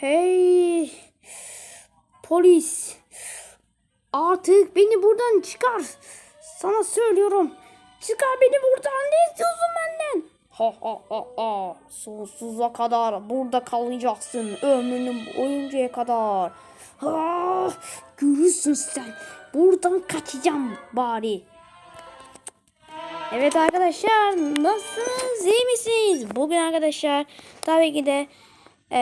Hey polis artık beni buradan çıkar. Sana söylüyorum. Çıkar beni buradan. Ne istiyorsun benden? Ha ha ha ha. Sonsuza kadar burada kalacaksın. Ömrünün boyuncaya kadar. Ha, görürsün sen. Buradan kaçacağım bari. Evet arkadaşlar nasılsınız iyi misiniz? Bugün arkadaşlar tabii ki de e,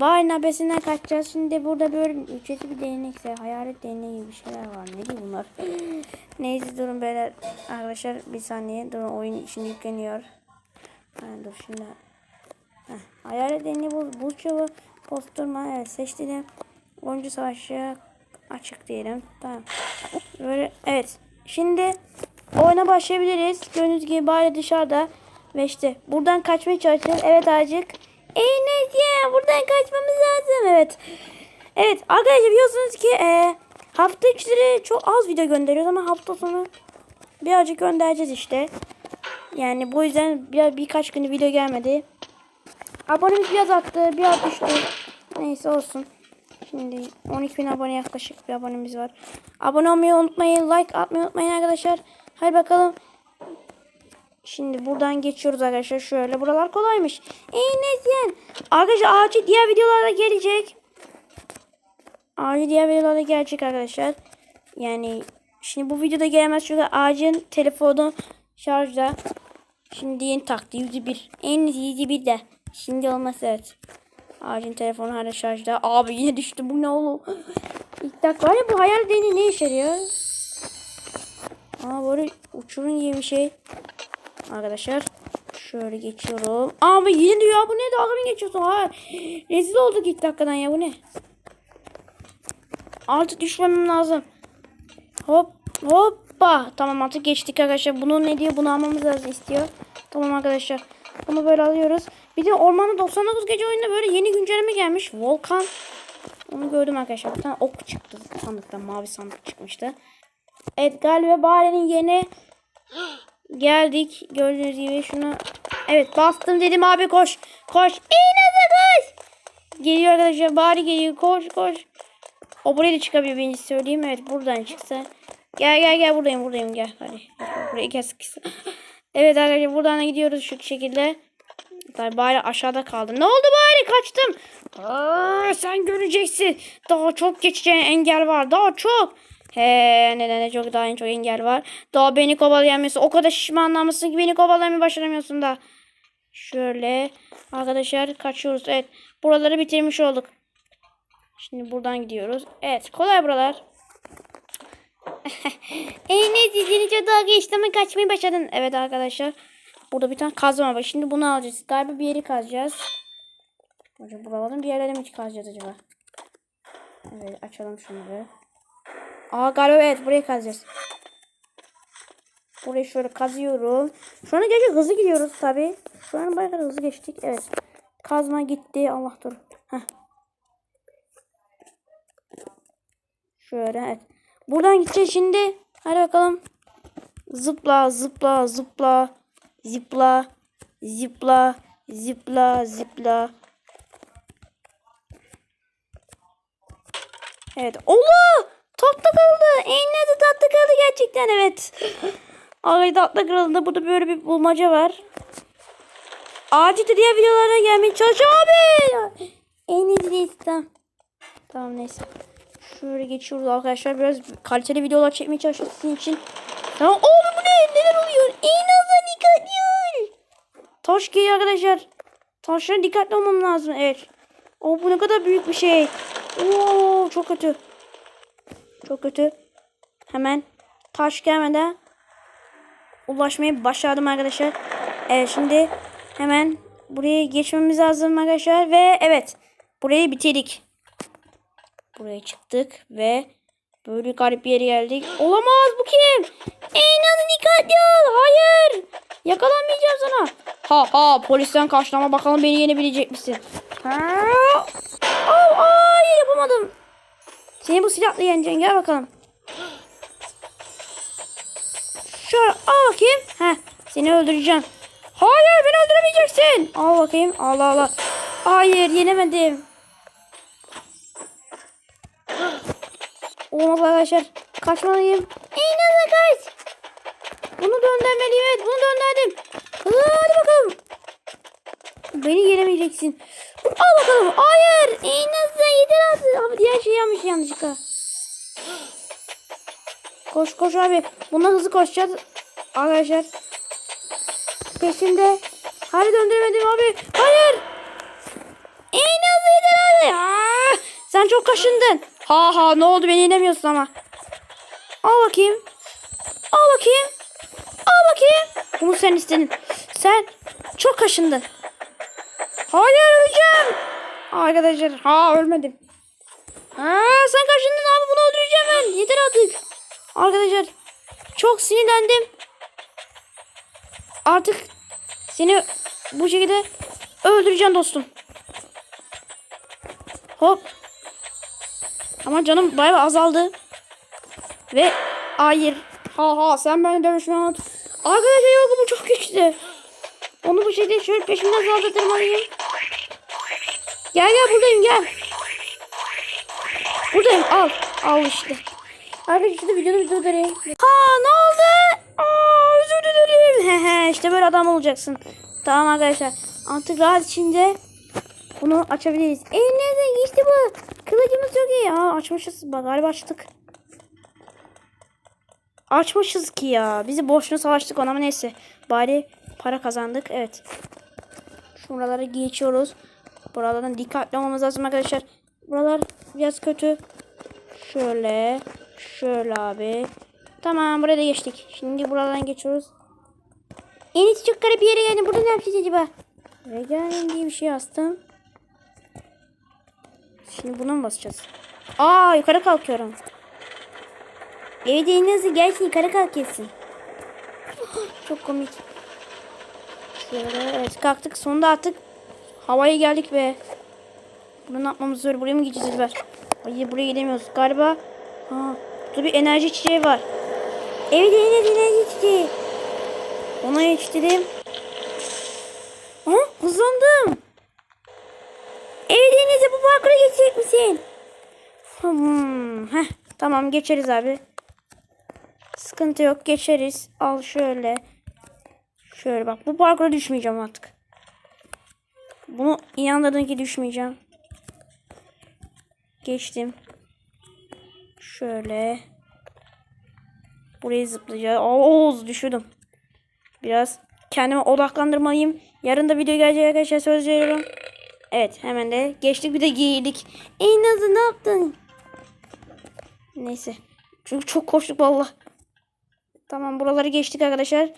Bahar nabesinden kaçacağız. Şimdi burada böyle ücretli bir denekse hayalet deneyi gibi şeyler var. Ne diyor bunlar? Neyse durun beyler arkadaşlar bir saniye durun oyun şimdi yükleniyor. Ha, dur şimdi. Heh, hayalet deneyi bu burçovu posturma evet seçtim. Oyuncu savaşı açık diyelim. Tamam. Böyle evet. Şimdi oyuna başlayabiliriz. Gördüğünüz gibi bari dışarıda. Ve işte buradan kaçmaya çalışacağız. Evet Acık. Enes ya buradan kaçmamız lazım. Evet. Evet arkadaşlar biliyorsunuz ki e, hafta içleri çok az video gönderiyoruz ama hafta sonu birazcık göndereceğiz işte. Yani bu yüzden bir, birkaç gün video gelmedi. Abonemiz biraz arttı, biraz düştü. Neyse olsun. Şimdi 12 bin abone yaklaşık bir abonemiz var. Abone olmayı unutmayın. Like atmayı unutmayın arkadaşlar. Hadi bakalım. Şimdi buradan geçiyoruz arkadaşlar. Şöyle buralar kolaymış. Ey Nezyen. Arkadaşlar acil diğer videolarda gelecek. Acil diğer videolarda gelecek arkadaşlar. Yani şimdi bu videoda gelmez çünkü acil telefonu şarjda. Şimdi yeni taktı. %1. En %1 de. Şimdi olmaz evet. Ağacın telefonu hala şarjda. Abi yine düştü. Bu ne oğlum? İlk dakika var ya bu hayal deni ne işe yarıyor? Aa böyle uçurun gibi bir şey. Arkadaşlar. Şöyle geçiyorum. Abi yine diyor ya bu ne dalga mı geçiyorsun? Ha, rezil olduk ilk dakikadan ya bu ne? Artık düşmemem lazım. Hop hoppa. Tamam artık geçtik arkadaşlar. Bunu ne diyor? Bunu almamız lazım istiyor. Tamam arkadaşlar. Bunu böyle alıyoruz. Bir de Ormanda 99 gece oyunda böyle yeni güncelleme gelmiş. Volkan. Onu gördüm arkadaşlar. Bir tane ok çıktı sandıktan. Mavi sandık çıkmıştı. Evet galiba Bahar'ın yeni geldik. Gördüğünüz gibi şunu. Evet bastım dedim abi koş. Koş. İğneze koş. Geliyor arkadaşlar. Bari geliyor. Koş koş. O buraya da çıkabiliyor birincisi söyleyeyim. Evet buradan çıksa. Gel gel gel buradayım buradayım gel. Hadi. Buraya kes kısa. Evet arkadaşlar buradan da gidiyoruz şu şekilde. Tabii bari aşağıda kaldım. Ne oldu bari kaçtım. Aa, sen göreceksin. Daha çok geçeceğin engel var. Daha çok. He neden de çok daha en çok engel var. Daha beni kovalayamıyorsun. O kadar şişmanlamışsın ki beni kovalamayı başaramıyorsun da. Şöyle arkadaşlar kaçıyoruz. Evet buraları bitirmiş olduk. Şimdi buradan gidiyoruz. Evet kolay buralar. Ey ne dizini çok geçti ama kaçmayı başardın. Evet arkadaşlar. Burada bir tane kazma var. Şimdi bunu alacağız. Galiba bir yeri kazacağız. Hocam buraların bir yerlere mi kazacağız acaba? Evet açalım şunu. Aa galiba evet burayı kazacağız. Burayı şöyle kazıyorum. Şu an gerçi hızlı gidiyoruz tabi. Şu an bayağı hızlı geçtik. Evet. Kazma gitti. Allah dur. Şöyle evet. Buradan gideceğiz şimdi. Hadi bakalım. Zıpla zıpla zıpla. Zıpla. Zıpla. Zıpla zıpla. Evet. Allah! Tahta kırıldı. Eline de tahta kırıldı gerçekten evet. Ay tahta kırıldı. Burada böyle bir bulmaca var. Acil diğer videolara gelmeye çalış abi. En iyisi tamam. Tamam neyse. Şöyle geçiyoruz arkadaşlar. Biraz kaliteli videolar çekmeye çalışıyoruz sizin için. Tamam. Oğlum bu ne? Neler oluyor? En azından dikkatli ol. Taş geliyor arkadaşlar. Taşlara dikkatli olmam lazım. Evet. O bu ne kadar büyük bir şey. Oo çok kötü. Çok kötü. Hemen taş gelmeden ulaşmayı başardım arkadaşlar. Evet şimdi hemen buraya geçmemiz lazım arkadaşlar. Ve evet burayı bitirdik. Buraya çıktık ve böyle garip bir yere geldik. Olamaz bu kim? Eynan'ı dikkatli ol. Hayır. Yakalanmayacağım sana. Ha ha polisten kaçtı ama bakalım beni yenebilecek misin? Ha. Oh, ay yapamadım. Seni bu silahla yeneceksin. Gel bakalım. Şöyle al bakayım. Heh, seni öldüreceğim. Hayır beni öldüremeyeceksin. Al bakayım. Allah Allah. Hayır yenemedim. Olmaz arkadaşlar. Kaçmalıyım. İğnene kaç. Bunu döndürmeliyim evet. Bunu döndürdüm. Hadi bakalım. Beni yenemeyeceksin. Al bakalım. Hayır. İğnesi yeter artık. Abi diğer şey yanlış yanlışlıkla. Koş koş abi. Bundan hızlı koşacağız. Arkadaşlar. Peşimde. Hadi döndüremedim abi. Hayır. Enes yeter abi. Aa, sen çok kaşındın. Ha ha ne oldu beni yenemiyorsun ama. Al bakayım. Al bakayım. Al bakayım. Bunu sen istedin. Sen çok kaşındın. Hayır öleceğim. Arkadaşlar ha ölmedim. Ha sen kaşındın abi bunu öldüreceğim ben. Yeter artık. Arkadaşlar çok sinirlendim. Artık seni bu şekilde öldüreceğim dostum. Hop. Ama canım bayağı azaldı. Ve hayır. Ha ha sen beni dövüşme anlat. Arkadaşlar yok bu çok güçlü. Onu bu şekilde şöyle peşimden saldırmalıyım. Gel gel buradayım gel. Buradayım al. Al işte. Arkadaşlar videoda video durayım. Ha ne oldu? Aa özür dilerim. İşte böyle adam olacaksın. Tamam arkadaşlar. Artık rahat içinde bunu açabiliriz. Elinize işte bu. Kılıcımız çok iyi. Aa açmışız. Bak galiba açtık. Açmışız ki ya. Bizi boşuna savaştık ona ama neyse. Bari para kazandık. Evet. Şuraları geçiyoruz. Buralardan dikkatli olmamız lazım arkadaşlar. Buralar biraz kötü. Şöyle. Şöyle abi. Tamam buraya da geçtik. Şimdi buradan geçiyoruz. En iyisi çok garip bir yere geldim. Burada ne yapacağız acaba? Regalim diye bir şey astım. Şimdi buna mı basacağız? Aa yukarı kalkıyorum. Evet en hızlı gelsin yukarı kalkıyorsun. Çok komik. Şöyle evet kalktık. Sonunda artık havaya geldik be. Bunu ne yapmamız zor. Buraya mı gideceğiz acaba? Hayır buraya gidemiyoruz. Galiba ha, burada bir enerji çiçeği var. Evet en enerji çiçeği. Ona geçtim. Ha hızlandım. Evet Deniz'e bu parkura geçecek misin? Hmm, heh, tamam geçeriz abi. Sıkıntı yok geçeriz. Al şöyle. Şöyle bak bu parkura düşmeyeceğim artık. Bunu inandırdın ki düşmeyeceğim. Geçtim. Şöyle. Burayı zıplayacağız. Oo düşürdüm. Biraz kendime odaklandırmalıyım. Yarın da video gelecek arkadaşlar söz veriyorum. Evet hemen de geçtik bir de giydik. Ey Nazlı ne yaptın? Neyse. Çünkü çok koştuk valla. Tamam buraları geçtik arkadaşlar.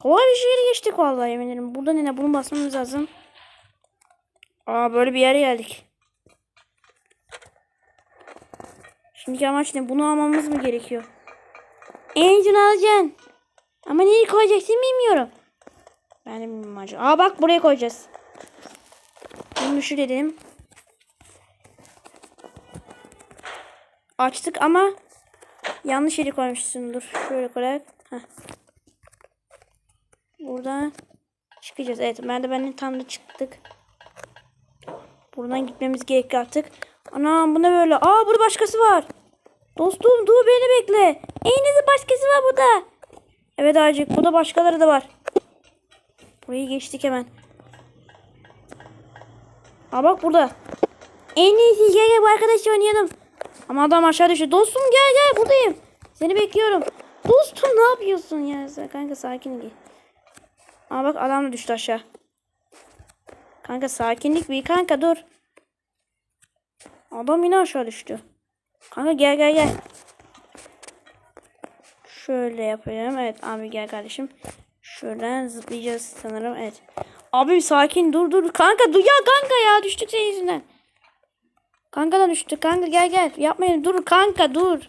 Kolay bir şehri geçtik vallahi yemin ederim. Burada ne bunu basmamız lazım. Aa böyle bir yere geldik. Şimdiki amaç ne? Bunu almamız mı gerekiyor? Engine alacaksın. Ama nereye koyacaksın bilmiyorum. Ben de bilmiyorum acaba. Aa bak buraya koyacağız. Bunu şu dedim. Açtık ama yanlış yere koymuşsun. Dur şöyle koyarak. Heh. Buradan çıkacağız. Evet merdivenin tam da çıktık. Buradan gitmemiz gerekiyor artık. Anam bu ne böyle? Aa burada başkası var. Dostum dur beni bekle. Eyniz'in başkası var burada. Evet Acık burada başkaları da var. Burayı geçtik hemen. Aa bak burada. En iyisi gel gel bu arkadaşla oynayalım. Ama adam aşağı düştü. Dostum gel gel buradayım. Seni bekliyorum. Dostum ne yapıyorsun ya? Kanka sakin gel. Aa bak adam da düştü aşağı. Kanka sakinlik bir kanka dur. Adam yine aşağı düştü. Kanka gel gel gel. Şöyle yapayım. Evet abi gel kardeşim. Şöyle zıplayacağız sanırım. Evet. Abi sakin dur dur. Kanka dur ya kanka ya düştük senin yüzünden. Kanka da düştü. Kanka gel gel. Yapmayın dur kanka dur.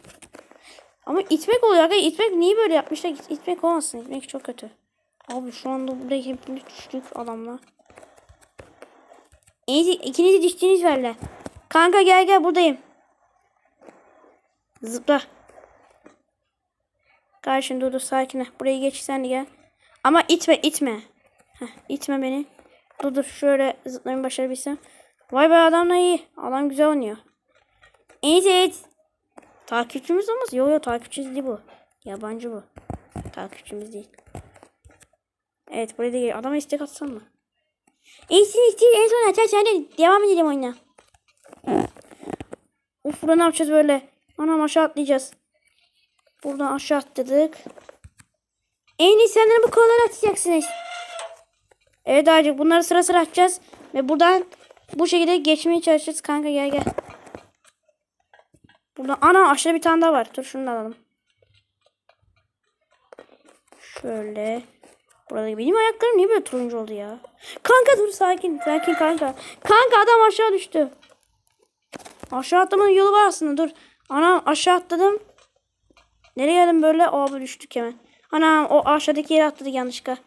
Ama itmek oluyor. Kanka itmek niye böyle yapmışlar? İt- İtmek olmasın. İtmek çok kötü. Abi şu anda burada hepimiz düştük adamla. İyi ikiniz düştüğünüz verle. Kanka gel gel buradayım. Zıpla. Karşın dur dur sakin ol. Burayı geç sen de gel. Ama itme itme. Heh, itme beni. Dur dur şöyle zıplamayı başarabilsem. Vay be adamla iyi. Adam güzel oynuyor. Evet evet. Takipçimiz olmaz. Yok yok takipçimiz değil bu. Yabancı bu. Takipçimiz değil. Evet buraya da gel. Adama istek atsam mı? İyisin isteyin en son açar sen de devam edelim oyuna. Uf burada ne yapacağız böyle? Anam aşağı atlayacağız. Buradan aşağı atladık. En iyi senden bu kolları atacaksınız. Evet Acık bunları sıra sıra atacağız. Ve buradan bu şekilde geçmeye çalışacağız. Kanka gel gel. Burada ana aşağıda bir tane daha var. Dur şunu da alalım. Şöyle. Burada benim ayaklarım niye böyle turuncu oldu ya? Kanka dur sakin. Sakin kanka. Kanka adam aşağı düştü. Aşağı atlamanın yolu var aslında dur. Ana aşağı atladım. Nereye geldim böyle? Abi düştük hemen. Ana o aşağıdaki yere atladık yanlışlıkla.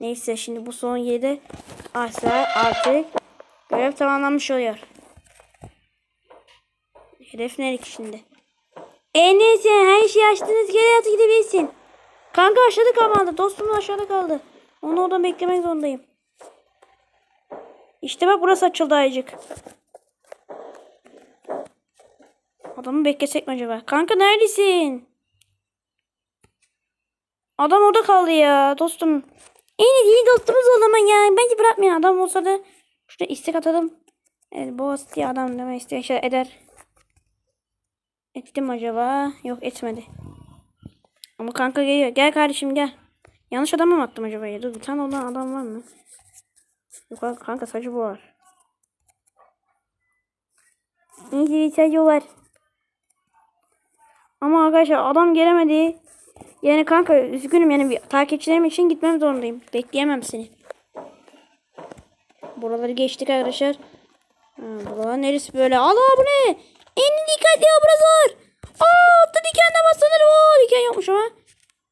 Neyse şimdi bu son yedi. Asla artık görev tamamlanmış oluyor. Hedef nereye şimdi? E neyse her şeyi açtınız geri atı gidebilirsin. Kanka aşağıda kalmadı. Dostum aşağıda kaldı. Onu oradan beklemek zorundayım. İşte bak burası açıldı ayıcık. Adamı beklesek mi acaba? Kanka neredesin? Adam orada kaldı ya dostum. En iyi dostumuz o zaman ya. Bence bırakmayın adam olsa da şurada istek atalım. Evet boğaz diye adam deme şey eder. Ettim acaba? Yok etmedi. Ama kanka geliyor. Gel kardeşim gel. Yanlış adama mı attım acaba? Dur bir tane olan adam var mı? Yok kanka, sadece bu var. İyi bir o var. Ama arkadaşlar adam gelemedi. Yani kanka üzgünüm yani bir takipçilerim için gitmem zorundayım. Bekleyemem seni. Buraları geçtik arkadaşlar. Ha, buralar neresi böyle? Allah bu ne? En dikkatli var. Aa altta diken de var sanırım. Oo diken yokmuş ama.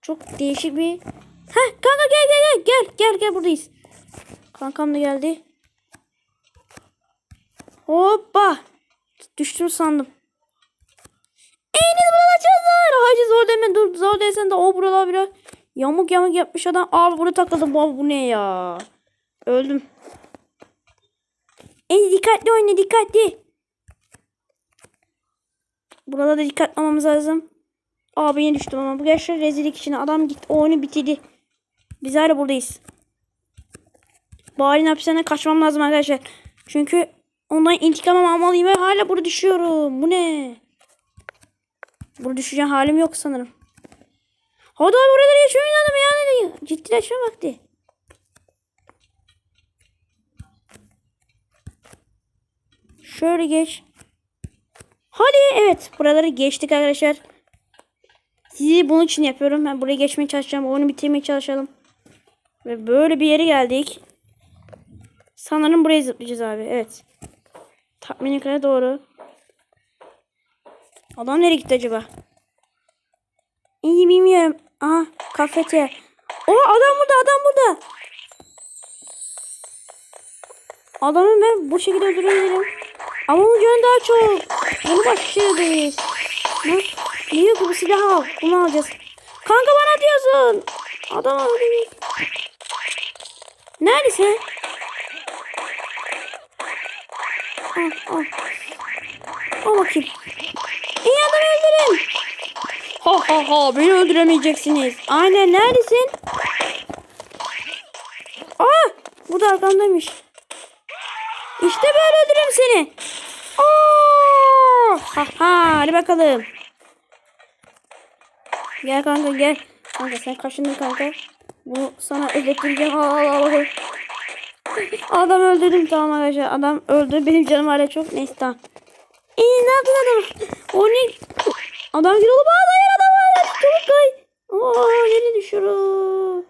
Çok değişik bir. Heh kanka gel gel gel. Gel gel gel buradayız. Kankam da geldi. Hoppa. Düştüm sandım. Eyniniz burada çok zor. Hacı zor deme dur zor desen de o buralar biraz yamuk yamuk yapmış adam. Abi burada takıldım. Abi bu ne ya? Öldüm. En dikkatli oyna dikkatli. Burada da dikkatli olmamız lazım. Abi yine düştüm ama bu gerçekten rezillik içine adam git o oyunu bitirdi. Biz hala buradayız. Bari'nin hapishaneden kaçmam lazım arkadaşlar. Çünkü ondan intikam almalıyım ve hala burada düşüyorum. Bu ne? Burada düşeceğim halim yok sanırım. Hadi abi buraları yaşamayın adam ya. Ne Ciddileşme vakti. Şöyle geç. Hadi evet buraları geçtik arkadaşlar. Sizi bunun için yapıyorum. Ben buraya geçmeye çalışacağım. Oyunu bitirmeye çalışalım. Ve böyle bir yere geldik. Sanırım buraya zıplayacağız abi. Evet. Tahminim kadar doğru. Adam nereye gitti acaba? İyi bilmiyorum. Aha kafete. O adam burada adam burada. Adamı ben bu şekilde öldürebilirim. Ama onun canı daha çok. Bunu. Ne? Niye bu silah al? Bunu. Kanka bana atıyorsun. Adam öldürüyor. Neredesin? Al al. Al bakayım. İyi adam öldürün. Ha ha ha beni öldüremeyeceksiniz. Aynen neredesin? Aa bu da arkamdaymış. İşte böyle öldürürüm seni. Ha ha hadi bakalım. Gel kanka gel. Kanka sen kaşındın kanka. Bu sana ödetileceğim. Al al al. Adam öldürdüm tamam arkadaşlar. Adam öldü. Benim canım hala çok. Neyse tamam. İyi ne yaptın adam? O ne? Adam gir ağla yer adam. Hadi çabuk kay. Oo yeni düşüyorum.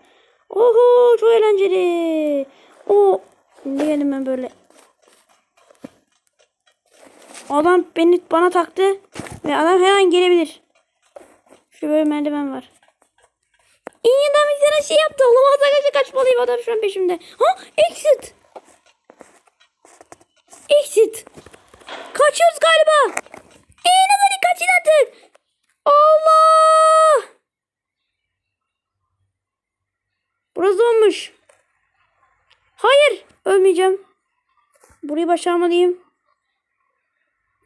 Oho çok eğlenceli. O şimdi geldim ben böyle. Adam beni bana taktı ve adam her an gelebilir. Şu böyle merdiven var. İyi adam bize şey yaptı. Olamaz arkadaşlar kaçmalıyım adam şu an peşimde. Ha exit. Exit. Kaçıyoruz galiba. En hadi kaçın artık. Allah. Burası olmuş. Hayır. Ölmeyeceğim. Burayı başarmalıyım.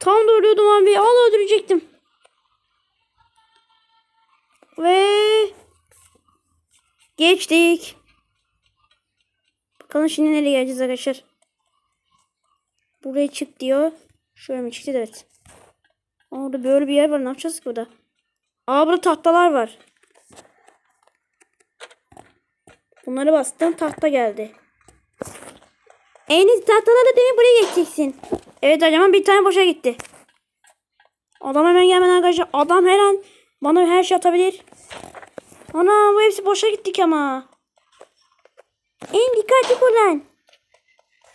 Tam da ölüyordum abi. Al öldürecektim. Ve geçtik. Bakalım şimdi nereye geleceğiz arkadaşlar. Buraya çık diyor. Şöyle mi çıktı evet. Orada böyle bir yer var. Ne yapacağız ki burada? Aa burada tahtalar var. Bunları bastım tahta geldi. En iyi tahtalarla demin buraya geçeceksin. Evet hocam bir tane boşa gitti. Adam hemen gelmeden arkadaşlar. Adam her an bana her şey atabilir. Ana bu hepsi boşa gittik ama. En dikkatli kullan.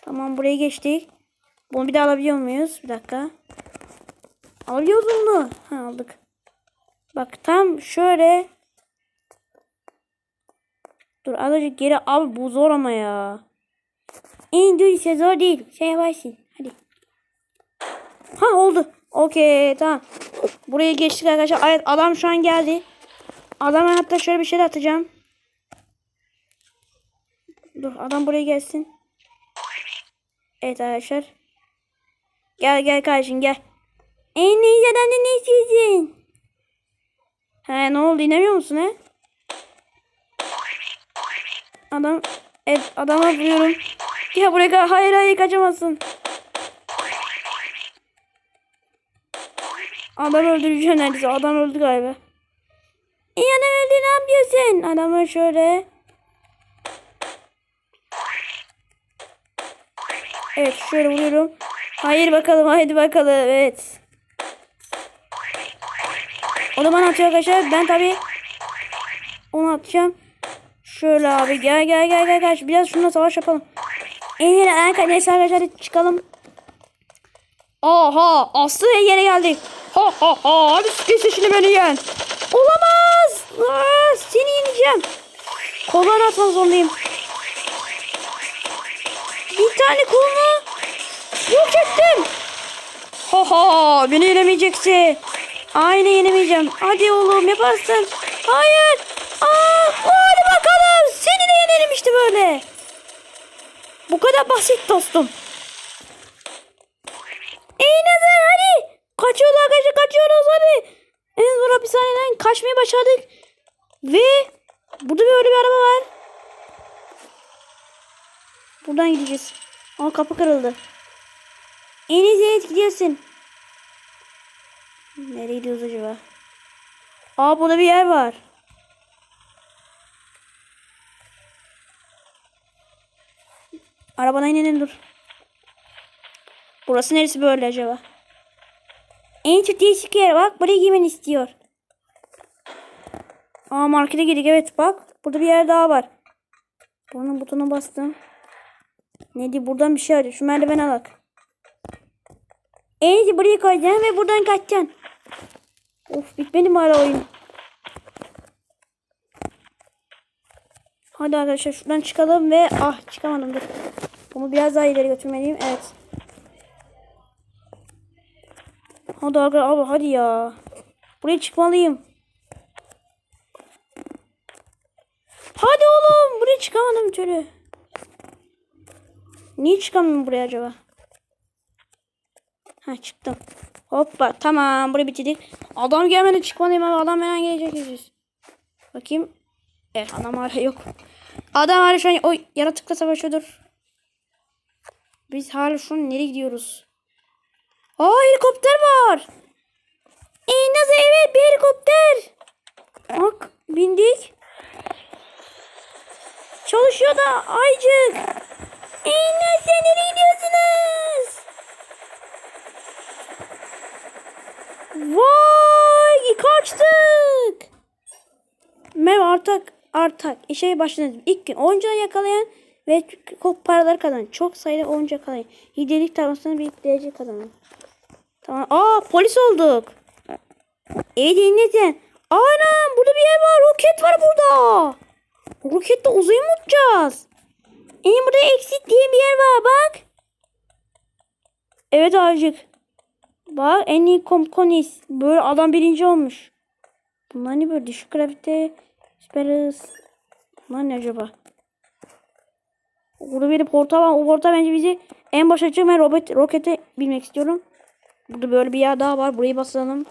Tamam buraya geçtik. Bunu bir daha alabiliyor muyuz? Bir dakika. Alıyoruz bunu. Ha aldık. Bak tam şöyle. Dur azıcık geri abi bu zor ama ya. En ise zor değil. Şey yaparsın. Ha oldu. Okey tamam. Buraya geçtik arkadaşlar. Evet adam şu an geldi. Adama hatta şöyle bir şey atacağım. Dur adam buraya gelsin. Evet arkadaşlar. Gel gel kardeşim gel. En iyiden de ne istiyorsun? He ne oldu inemiyor musun he? Adam evet adama vuruyorum. Ya buraya hayır hayır kaçamazsın. Adam öldüreceğim neredeyse. Adam öldü galiba. İyi adam öldü ne yapıyorsun? Adamı şöyle. Evet şöyle vuruyorum. Hayır bakalım haydi bakalım evet. O da bana atıyor arkadaşlar. Ben tabi onu atacağım. Şöyle abi gel gel gel gel gel. Biraz şununla savaş yapalım. En neyse arkadaşlar çıkalım. Aha aslı yere geldik. Ha ha ha hadi kesin şimdi beni yen. Olamaz. Aa, seni yeneceğim. Kollarını atmak zorundayım. Bir tane kolunu yok ettim. Ha ha beni yenemeyeceksin. Aynı yenemeyeceğim. Hadi oğlum yaparsın. Hayır. Aa, hadi bakalım. Seni de yenerim işte böyle. Bu kadar basit dostum. İyi nazar hadi. Kaçıyorlar arkadaşlar kaçıyoruz hadi. En zor hapishaneden kaçmayı başardık. Ve burada böyle bir araba var. Buradan gideceğiz. Aa kapı kırıldı. En iyisi gidiyorsun. Nereye gidiyoruz acaba? Aa burada bir yer var. Arabadan inelim dur. Burası neresi böyle acaba? En çok değişik yer bak. Buraya girmeni istiyor. Aa markete girdik evet bak. Burada bir yer daha var. Bunun butona bastım. Ne diyor buradan bir şey arıyor. Şu merdiveni alak. En iyisi buraya koyacaksın ve buradan kaçacaksın. Of bitmedi mi hala oyun? Hadi arkadaşlar şuradan çıkalım ve ah çıkamadım dur. Bunu biraz daha ileri götürmeliyim. Evet. Hadi arkadaşlar abi hadi ya. Buraya çıkmalıyım. Hadi buraya çıkamadım türlü. Niye çıkamıyorum buraya acaba? Ha çıktım. Hoppa tamam burayı bitirdik. Adam gelmedi çıkmalıyım abi adam hemen gelecek. Bakayım. Evet adam hala yok. Adam hala şu an o yaratıkla savaşıyordur. Biz hala şu an nereye gidiyoruz? Aa helikopter var. E nasıl evet bir helikopter. Bak bindik. Çalışıyor da aycık. E nasıl nereye gidiyorsunuz? Vay kaçtık. Merhaba artık artık işe başladık. İlk gün oyuncağı yakalayan ve çok paralar kazanan. Çok sayıda oyuncu yakalayın. Liderlik tarlasını bir derece kazanan. Tamam. Aa polis olduk. İyi dinletin. Aynen burada bir yer var. Roket var burada. Rokette uzaya mı uçacağız? En burada exit diye bir yer var bak. Evet abicik. Bak en iyi komponis. Böyle adam birinci olmuş. Bunlar ne böyle düşük gravite, süper hız. Bunlar ne acaba? Burada bir portal var. O portal bence bizi en başa açacak. Ben robot, rokete bilmek istiyorum. Burada böyle bir yer daha var. Burayı basalım.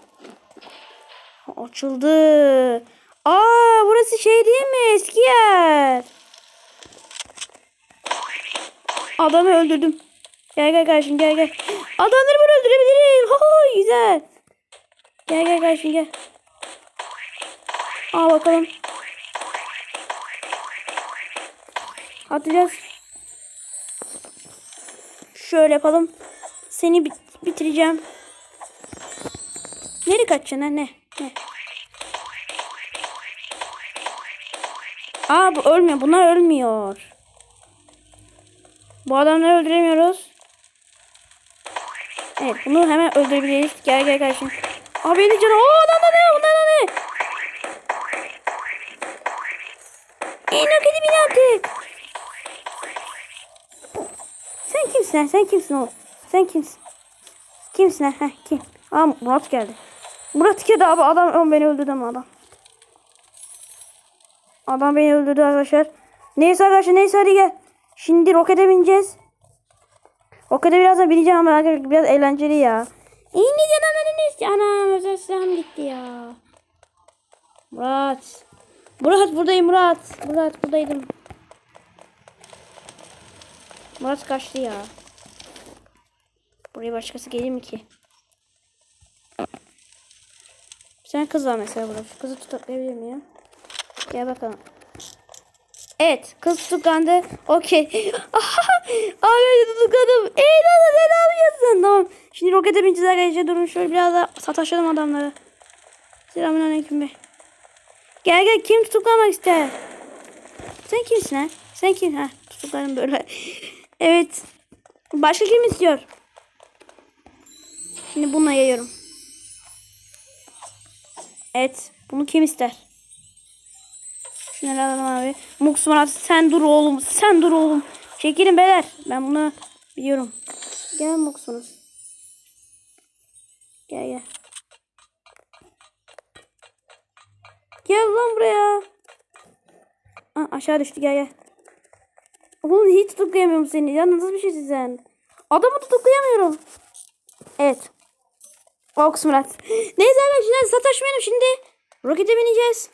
Açıldı. Aa burası şey değil mi? Eski yer. Adamı öldürdüm. Gel gel kardeşim gel gel. Adamları ben öldürebilirim. Ho güzel. Gel gel kardeşim gel. Al bakalım. Atacağız. Şöyle yapalım. Seni bit- bitireceğim. Nereye kaçacaksın ha? Ne? Ne? Aa bu ölmüyor. Bunlar ölmüyor. Bu adamları öldüremiyoruz. Evet bunu hemen öldürebiliriz. Gel gel kardeşim. Aa beni canı. Oo lan lan ne? Bunlar lan ne? En akıllı bin artık. Sen kimsin? Sen kimsin oğlum? Sen kimsin? Kimsin? Heh, kim? Aa Murat geldi. Murat geldi abi. Adam o beni öldürdü ama adam. Adam beni öldürdü arkadaşlar. Neyse arkadaşlar neyse hadi gel. Şimdi rokete bineceğiz. Rokete birazdan bineceğim ama arkadaşlar biraz eğlenceli ya. Ne canım ne istiyor? Anam özel silahım gitti ya. Murat. Murat buradayım Murat. Murat buradaydım. Murat kaçtı ya. Buraya başkası gelir mi ki? Sen kız var mesela burada. Şu kızı tutuklayabilir miyim? Gel bakalım. Evet. Kız tutuklandı. Okey. Abi tutukladım. Ey lan ne yapıyorsun? Tamam. Şimdi rokete bineceğiz arkadaşlar. Durun şöyle biraz da sataşalım adamları. Selamünaleyküm be. Gel gel kim tutuklamak ister? Sen kimsin ha? Sen kim? Ha tutuklarım böyle. evet. Başka kim istiyor? Şimdi bununla yayıyorum. Evet. Bunu kim ister? Şunları alalım abi. Mux Murat sen dur oğlum. Sen dur oğlum. Çekilin beyler. Ben bunu biliyorum. Gel Mux. Gel gel. Gel lan buraya. Aa, aşağı düştü gel gel. Oğlum hiç tutuklayamıyorum seni. Ya nasıl bir şeysin sen? Adamı tutuklayamıyorum. Evet. Ox Murat. Neyse arkadaşlar sataşmayalım şimdi. Rokete bineceğiz.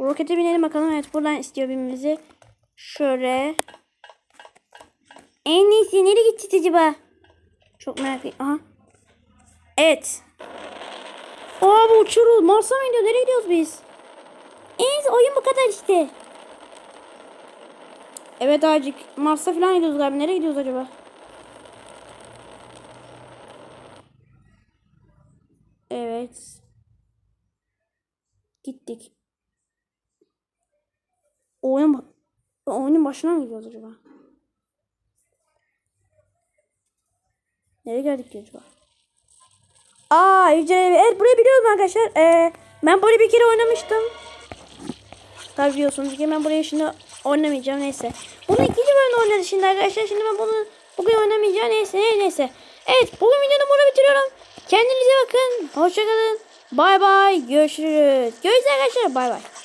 Rokete binelim bakalım. Evet buradan istiyor binmemizi. Şöyle. En iyisi nereye gitti acaba? Çok merak ettim. Aha. Evet. Aa bu uçuyoruz. Mars'a mı gidiyor? Nereye gidiyoruz biz? En iyisi oyun bu kadar işte. Evet acık. Mars'a falan gidiyoruz galiba. Nereye gidiyoruz acaba? Evet. Gittik. Oyun, oyunun başına mı gidiyoruz acaba? Nereye geldik ki acaba? Aa Yücel Evet burayı biliyorum arkadaşlar. Ee, ben böyle bir kere oynamıştım. Tabii biliyorsunuz ki ben buraya şimdi oynamayacağım neyse. Bunu ikinci bölümde oynadı şimdi arkadaşlar. Şimdi ben bunu bugün oynamayacağım neyse neyse. Evet bugün videomu burada bitiriyorum. Kendinize bakın. Hoşçakalın. Bay bay. Görüşürüz. Görüşürüz arkadaşlar. Bay bay.